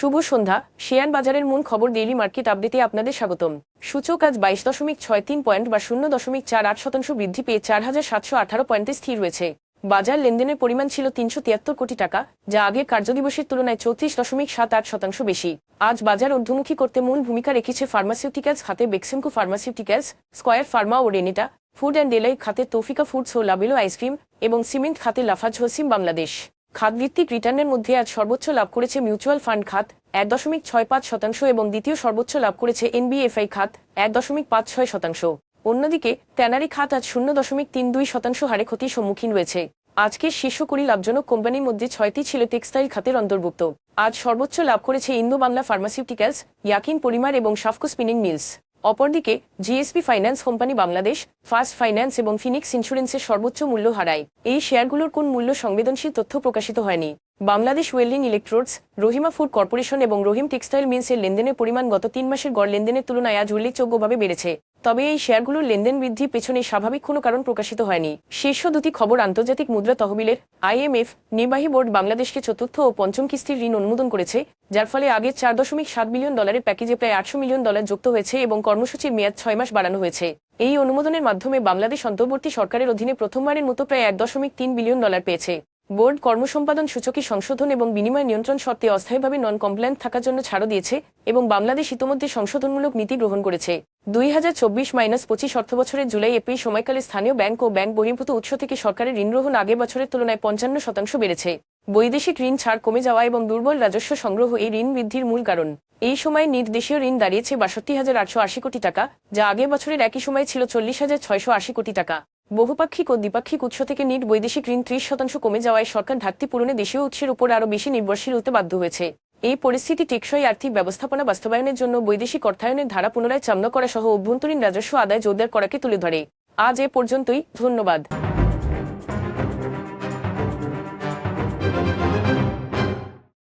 শুভ সন্ধ্যা। Share বাজারের মূল খবর ডেইলি মার্কেট আপডেটে আপনাদের স্বাগতম। সূচক আজ বাইশ দশমিক ছয় তিন পয়েন্ট বা শূন্য দশমিক চার আট শতাংশ বৃদ্ধি পেয়ে চার হাজার সাতশো আঠারো পয়েন্টে স্থির রয়েছে। বাজার লেনদেনের পরিমাণ ছিল তিনশো তিয়াত্তর কোটি টাকা, যা আগের কার্যদিবসের তুলনায় চৌত্রিশ দশমিক সাত আট শতাংশ বেশি। আজ বাজার ঊর্ধ্বমুখী করতে মূল ভূমিকা রেখেছে ফার্মাসিউটিক্যালস খাতে বেক্সিমকো ফার্মাসিউটিক্যালস স্কয়ার ফার্মা ও রেনিটা ফুড অ্যান্ড ডেলাই খাতে তৌফিকা ফুডস ও লাবেলো আইসক্রিম এবং সিমেন্ট খাতে লাফাজ হোসিম বাংলাদেশ খাতভিত্তিক রিটার্নের মধ্যে আজ সর্বোচ্চ লাভ করেছে মিউচুয়াল ফান্ড খাত এক দশমিক ছয় পাঁচ শতাংশ এবং দ্বিতীয় সর্বোচ্চ লাভ করেছে এনবিএফআই খাত এক দশমিক পাঁচ ছয় শতাংশ। অন্যদিকে, ট্যানারি খাত আজ শূন্য দশমিক তিন দুই শতাংশ হারে ক্ষতির সম্মুখীন রয়েছে। আজকের শীর্ষ কুড়ি লাভজনক কোম্পানির মধ্যে ছয়টি ছিল টেক্সটাইল খাতের অন্তর্ভুক্ত। আজ সর্বোচ্চ লাভ করেছে Indo Bangla pharmaceuticals, Yakin polymer এবং সাফকো স্পিনিং মিলস। অপরদিকে GSP finance company Bangladesh first finance এবং ফিনিক্স ইন্স্যুরেন্সের সর্বোচ্চ মূল্য হারায়। এই শেয়ারগুলোর কোন মূল্য সংবেদনশীল তথ্য প্রকাশিত হয়নি। Bangladesh welding electrodes Rahima food corporation এবং রহিম টেক্সটাইল মিলসের লেনদেনের পরিমাণ গত তিন মাসের গড় লেনদেনের তুলনায় আজ উল্লেখযোগ্যভাবে বেড়েছে। তবে এই শেয়ারগুলোর লেনদেন বৃদ্ধি পেছনে স্বাভাবিক কোনো কারণ প্রকাশিত হয়নি। শীর্ষ দুটি খবর আন্তর্জাতিক মুদ্রা তহবিলের আইএমএফ, নির্বাহী বোর্ড বাংলাদেশকে চতুর্থ ও পঞ্চম কিস্তির ঋণ অনুমোদন করেছে, যার ফলে আগের চার দশমিক সাত মিলিয়ন ডলারের প্যাকেজে প্রায় আটশো মিলিয়ন ডলার যুক্ত হয়েছে এবং কর্মসূচির মেয়াদ ছয় মাস বাড়ানো হয়েছে। এই অনুমোদনের মাধ্যমে বাংলাদেশ অন্তর্বর্তী সরকারের অধীনে প্রথমবারের মতো প্রায় এক দশমিক তিন বিলিয়ন ডলার পেয়েছে। বোর্ড কর্মসম্পাদন সূচকে সংশোধন এবং বিনিময় নিয়ন্ত্রণ শর্তে অস্থায়ীভাবে নন কমপ্লায়েন্ট থাকার জন্য ছাড়ও দিয়েছে এবং বাংলাদেশ ইতোমধ্যে সংশোধনমূলক নীতি গ্রহণ করেছে। দুই হাজার চব্বিশ মাইনাস পঁচিশ অর্থবছরের জুলাই এপ্রিল সময়কালে স্থানীয় ব্যাংক ও ব্যাংক বহির্ভূত উৎস থেকে সরকারের ঋণ গ্রহণ আগের বছরের তুলনায় পঞ্চান্ন শতাংশ বেড়েছে। বৈদেশিক ঋণ ছাড় কমে যাওয়া এবং দুর্বল রাজস্ব সংগ্রহ এই ঋণ বৃদ্ধির মূল কারণ। এই সময় নির্দেশীয় ঋণ দাঁড়িয়েছে বাষট্টি হাজার আটশো আশি কোটি টাকা, যা আগের বছরের একই সময় ছিল চল্লিশ হাজার ছয়শো আশি কোটি টাকা। বহুপাক্ষিক ও দ্বিপাক্ষিক উৎস থেকে নিট বৈদেশিক ঋণ ত্রিশ শতাংশ কমে যাওয়ায় সরকার ঘাটতি পূরণে দেশীয় উৎসের উপর আরও বেশি নির্ভরশীল হতে বাধ্য হয়েছে। এই পরিস্থিতি টেকসই আর্থিক ব্যবস্থাপনা বাস্তবায়নের জন্য বৈদেশিক অর্থায়নের ধারা পুনরায় চামনা করা সহ অভ্যন্তরীণ রাজস্ব আদায় জোরদার করাকে তুলে ধরে। আজ এ পর্যন্তই, ধন্যবাদ।